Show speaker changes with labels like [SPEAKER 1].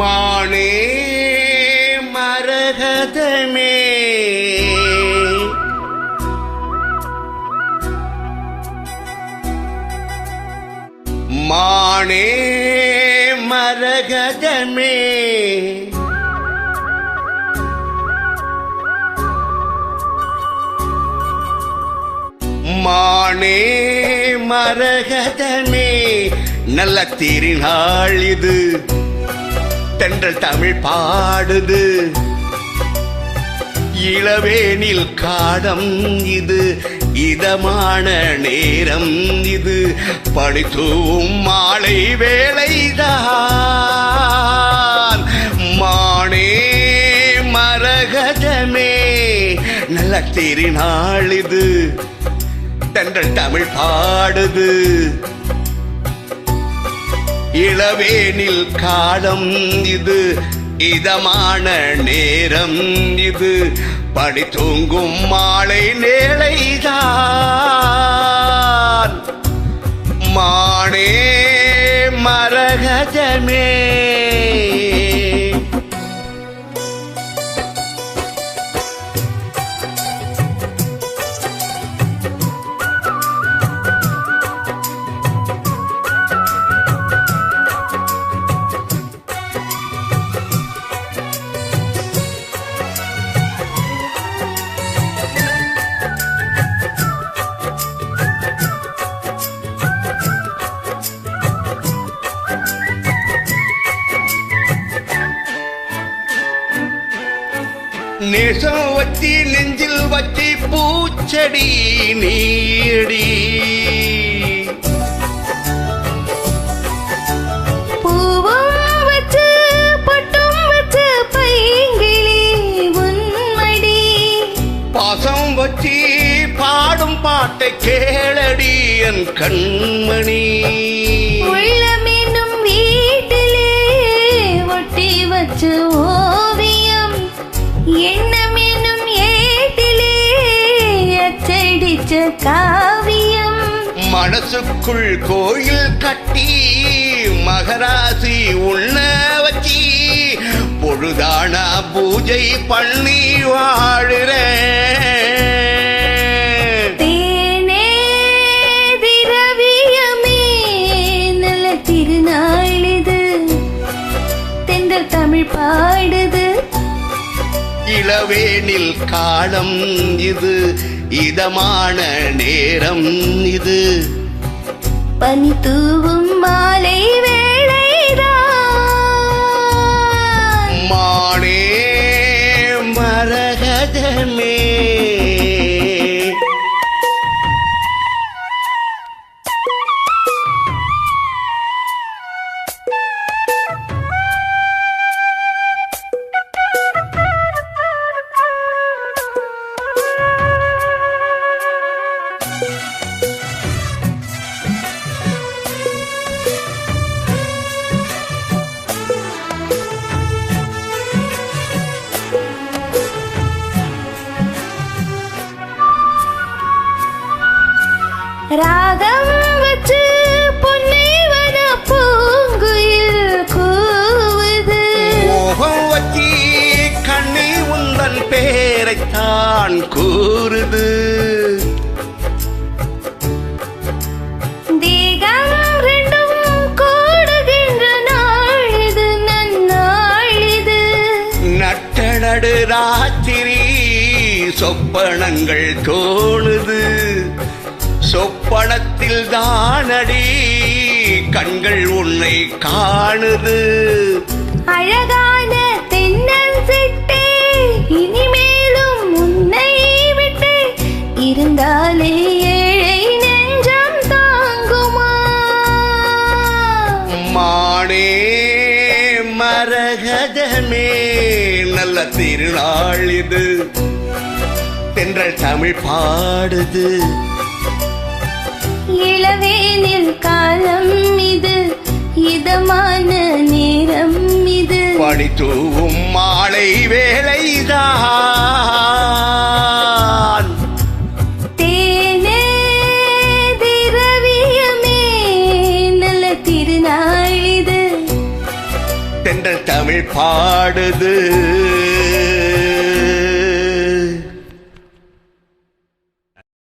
[SPEAKER 1] மானே மரகதமே. மானே மரகதமே. மானே மரகதமே. நல்ல திருநாள் இது. தென்றல் தமிழ் பாடுது. இளவேனில் காடம் இது இதமான நேரம் இது. பணித்தூவும் மாலை வேலைதான் மானே மரகதமே நல்ல திருநாள் இது. தென்றல் தமிழ் பாடுது. இளவேனில் காலம் இது. இதமான நேரம் இது. படி தூங்கும் மாலை நேளைதான் மானே மரகஜமே. நேசம் வச்சி நெஞ்சில் வச்சி பூச்செடி நீடி பாசம் வச்சி பாடும் பாட்டை கேளடி என் கண்மணி.
[SPEAKER 2] அச்சடிச்ச காவியம்.
[SPEAKER 1] மனசுக்குள் கோயில் கட்டி மகராசி உண்ண வச்சி பொழுதானா பூஜை பண்ணி வாழுறேன். இளவேனில் காலம் இது இதமான நேரம் இது.
[SPEAKER 2] பனி தூவும் மாலை வேளைதான்.
[SPEAKER 1] மானே மரகதமே
[SPEAKER 2] இது
[SPEAKER 1] நட்ட நடு ராத்திரி சொப்பனங்கள் தோணுது. சொப்பனத்தில் தானடி கண்கள் உன்னை காணுது.
[SPEAKER 2] அழகான தென்னன் சிட்டே இனிமேலும்
[SPEAKER 1] மரகதமே நல்ல திருநாள் இது. தென்றல் தமிழ் பாடுது.
[SPEAKER 2] இளவேனில் காலம் இது இதமான நேரம் இது.
[SPEAKER 1] படி தூவும் மாலை வேளைதான். தென்றல் தமிழ் பாடுது.